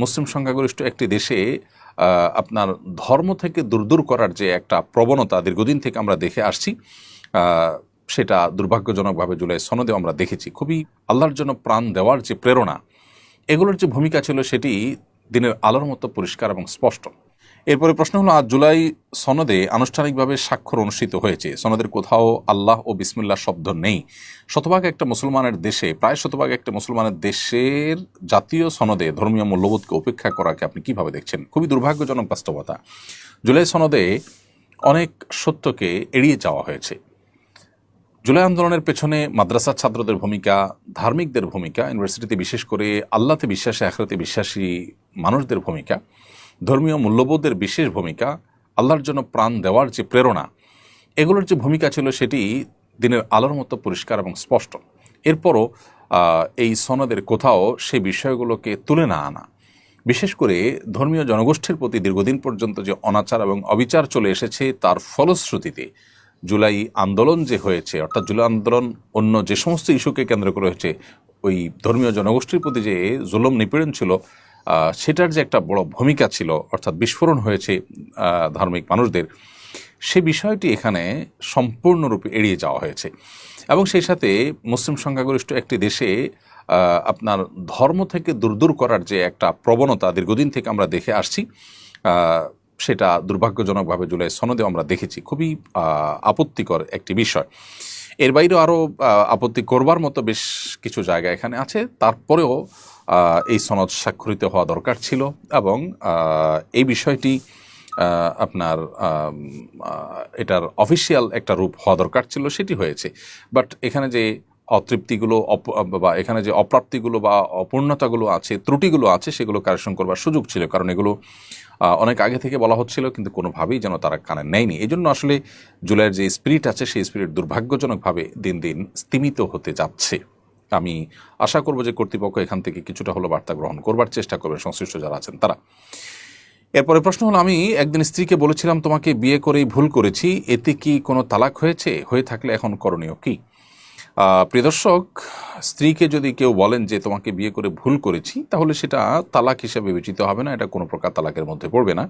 মুসলিম সংখ্যাগরিষ্ঠ একটি দেশে আপনার ধর্ম থেকে দূর দূর করার যে একটা প্রবণতা দীর্ঘদিন থেকে আমরা দেখে আসছি সেটা দুর্ভাগ্যজনকভাবে জুলাই সনদে আমরা দেখেছি। খুবই আল্লাহর জন্য প্রাণ দেওয়ার যে প্রেরণা, এগুলোর যে ভূমিকা ছিল সেটি দিনের আলোর মতো পরিষ্কার এবং স্পষ্ট। এরপরে প্রশ্ন হলো, আজ জুলাই সনদে আনুষ্ঠানিকভাবে স্বাক্ষর অনুষ্ঠিত হয়েছে। সনদের কোথাও আল্লাহ ও বিসমিল্লাহ শব্দ নেই। শতভাগ একটা মুসলমানের দেশে, প্রায় শতভাগ একটা মুসলমানের দেশের জাতীয় সনদে ধর্মীয় মূল্যবোধকে উপেক্ষা করাকে আপনি কীভাবে দেখছেন? খুবই দুর্ভাগ্যজনক বাস্তবতা। জুলাই সনদে অনেক সত্যকে এড়িয়ে যাওয়া হয়েছে। জুলাই আন্দোলনের পেছনে মাদ্রাসা ছাত্রদের ভূমিকা, ধার্মিকদের ভূমিকা, ইউনিভার্সিটিতে বিশেষ করে আল্লাহতে বিশ্বাসী, আখরাতে বিশ্বাসী মানুষদের ভূমিকা। ধর্মীয় মূল্যবোধের বিশেষ ভূমিকা, আল্লাহর জন্য প্রাণ দেওয়ার যে প্রেরণা, এগুলোর যে ভূমিকা ছিল সেটি দিনের আলোর মতো পরিষ্কার এবং স্পষ্ট। এরপরও এই সনদের কোথাও সেই বিষয়গুলোকে তুলে না আনা। বিশেষ করে ধর্মীয় জনগোষ্ঠীর প্রতি দীর্ঘদিন পর্যন্ত যে অনাচার এবং অবিচার চলে এসেছে, তার ফলশ্রুতিতে জুলাই আন্দোলন যে হয়েছে, অর্থাৎ জুলাই আন্দোলন অন্য যে সমস্ত ইস্যুকে কেন্দ্র করে হয়েছে, ওই ধর্মীয় জনগোষ্ঠীর প্রতি যে জুলম নিপীড়ন ছিল সেটার যে একটা বড় ভূমিকা ছিল, অর্থাৎ বিস্ফোরণ হয়েছে ধার্মিক মানুষদের, সে বিষয়টি এখানে সম্পূর্ণরূপে এড়িয়ে যাওয়া হয়েছে। এবং সেই সাথে মুসলিম সংখ্যাগরিষ্ঠ একটি দেশে আপনার ধর্ম থেকে দূর দূর করার যে একটা প্রবণতা দীর্ঘদিন থেকে আমরা দেখে আসছি সেটা দুর্ভাগ্যজনকভাবে জুলাই সনদে আমরা দেখেছি। খুবই আপত্তিকর একটি বিষয়। এর বাইরেও আরও আপত্তি করবার মতো বেশ কিছু জায়গা এখানে আছে। তারপরেও এই সনদ স্বাক্ষরিত হওয়া দরকার ছিল এবং এই বিষয়টি আপনার এটার অফিসিয়াল একটা রূপ হওয়া দরকার ছিল, সেটি হয়েছে। বাট এখানে যে অতৃপ্তিগুলো বা এখানে যে অপ্রাপ্তিগুলো বা অপূর্ণতাগুলো আছে, ত্রুটিগুলো আছে, সেগুলো কারেকশন করবার সুযোগ ছিল। কারণ এগুলো অনেক আগে থেকে বলা হচ্ছিল, কিন্তু কোনোভাবেই যেন তারা কানে নেয়নি। এই জন্য আসলে জুলাইয়ের যে স্পিরিট আছে, সেই স্পিরিট দুর্ভাগ্যজনকভাবে দিন দিন স্তিমিত হতে যাচ্ছে। আমি আশা করব যে কর্তৃপক্ষ এখান থেকে কিছুটা হলো বার্তা গ্রহণ করবার চেষ্টা করবে সংশ্লিষ্ট যারা আছেন তারা। এরপরে প্রশ্ন হলো, আমি একদিন স্ত্রীকে বলেছিলাম, তোমাকে বিয়ে করেই ভুল করেছি, এতে কি কোনো তালাক হয়েছে? হয়ে থাকলে এখন করণীয় কি? প্রিয়দর্শক স্ত্রীকে যদি কেউ বলেন যে, তোমাকে বিয়ে করে ভুল করেছি তাহলে সেটা তালাক হিসেবে বিবেচিত হবে না, এটা কোনো প্রকার তালাকের মধ্যে পড়বে না।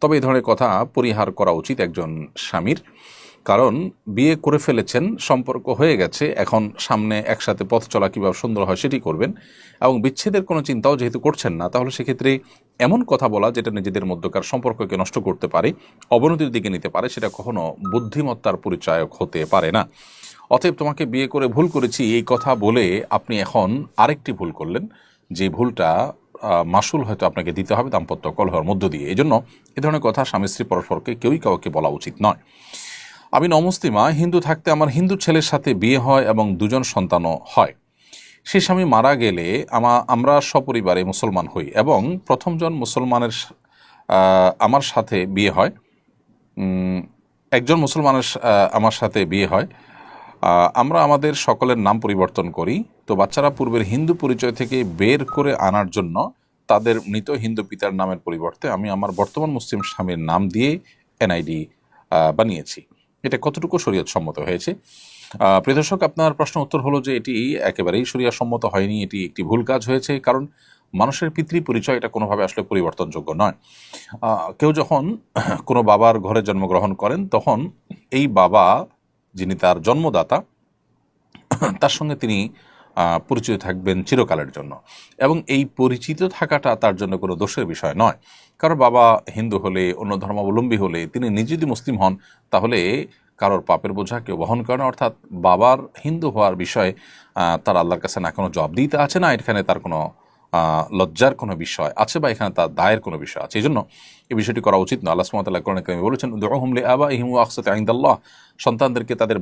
তবে এই ধরনের কথা পরিহার করা উচিত একজন স্বামীর। কারণ বিয়ে করে ফেলেছেন, সম্পর্ক হয়ে গেছে, এখন সামনে একসাথে পথ চলা কীভাবে সুন্দর হয় সেটি করবেন এবং বিচ্ছেদের কোনো চিন্তাও যেহেতু করছেন না, তাহলে সেক্ষেত্রে এমন কথা বলা যেটা নিজেদের মধ্যকার সম্পর্ককে নষ্ট করতে পারে, অবনতির দিকে নিতে পারে, সেটা কখনো বুদ্ধিমত্তার পরিচায়ক হতে পারে না। অতএব তোমাকে বিয়ে করে ভুল করেছি, এই কথা বলে আপনি এখন আরেকটি ভুল করলেন, যে ভুলটা মাসুল হয়তো আপনাকে দিতে হবে, দাম্পত্য কলহের মধ্য দিয়ে। এই জন্য এ ধরনের কথা স্বামী স্ত্রী পরস্পরকে কেউই কাউকে বলা উচিত নয়। আমি নমস্তিমা হিন্দু থাকতে আমার হিন্দু ছেলের সাথে বিয়ে হয় এবং দুজন সন্তানও হয়। সে স্বামী মারা গেলে আমা আমরা সপরিবারে মুসলমান হই এবং প্রথমজন মুসলমানের আমার সাথে বিয়ে হয়। একজন মুসলমানের আমার সাথে বিয়ে হয়। আমরা আমাদের সকলের নাম পরিবর্তন করি। তো বাচ্চারা পূর্বের হিন্দু পরিচয় থেকে বের করে আনার জন্য তাদের মৃত হিন্দু পিতার নামের পরিবর্তে আমি আমার বর্তমান মুসলিম স্বামীর নাম দিয়ে এনআইডি বানিয়েছি। এটা কতটুকু শরীয়ত সম্মত হয়েছে? প্রিয়দর্শক আপনার প্রশ্ন উত্তর হলো যে এটি একেবারেই শরিয়া সম্মত হয়নি, এটি একটি ভুল কাজ হয়েছে, কারণ মানুষের পিতৃ পরিচয় এটা কোনোভাবে আসলে পরিবর্তনযোগ্য নয়। কেউ যখন কোনো বাবার ঘরে জন্মগ্রহণ করেন, তখন এই বাবা, যিনি তার জন্মদাতা, তার সঙ্গে তিনি পরিচিত থাকবেন চিরকালের জন্য। এবং এই পরিচিত থাকাটা তার জন্য কোনো দোষের বিষয় নয়। কারণ বাবা হিন্দু হলে, অন্য ধর্মাবলম্বী হলে, তিনি নিজে যদি মুসলিম হন, তাহলে কারোর পাপের বোঝা কেউ বহন করে না। অর্থাৎ বাবার হিন্দু হওয়ার বিষয়ে তার আল্লাহর কাছে না কোনো জবাব দিতে আছে না, এখানে তার কোনো লজ্জার কোনো বিষয় আছে বা এখানে তার দায়ের কোনো বিষয় আছে। এই জন্য এই বিষয়টি করা উচিত না আল্লাহ সুমতাল্লাহ কোরআন বলেছেন দুহুমলে আবা ইহিমু আকসাতে আইন্দাল্লাহ সন্তানদেরকে তাদের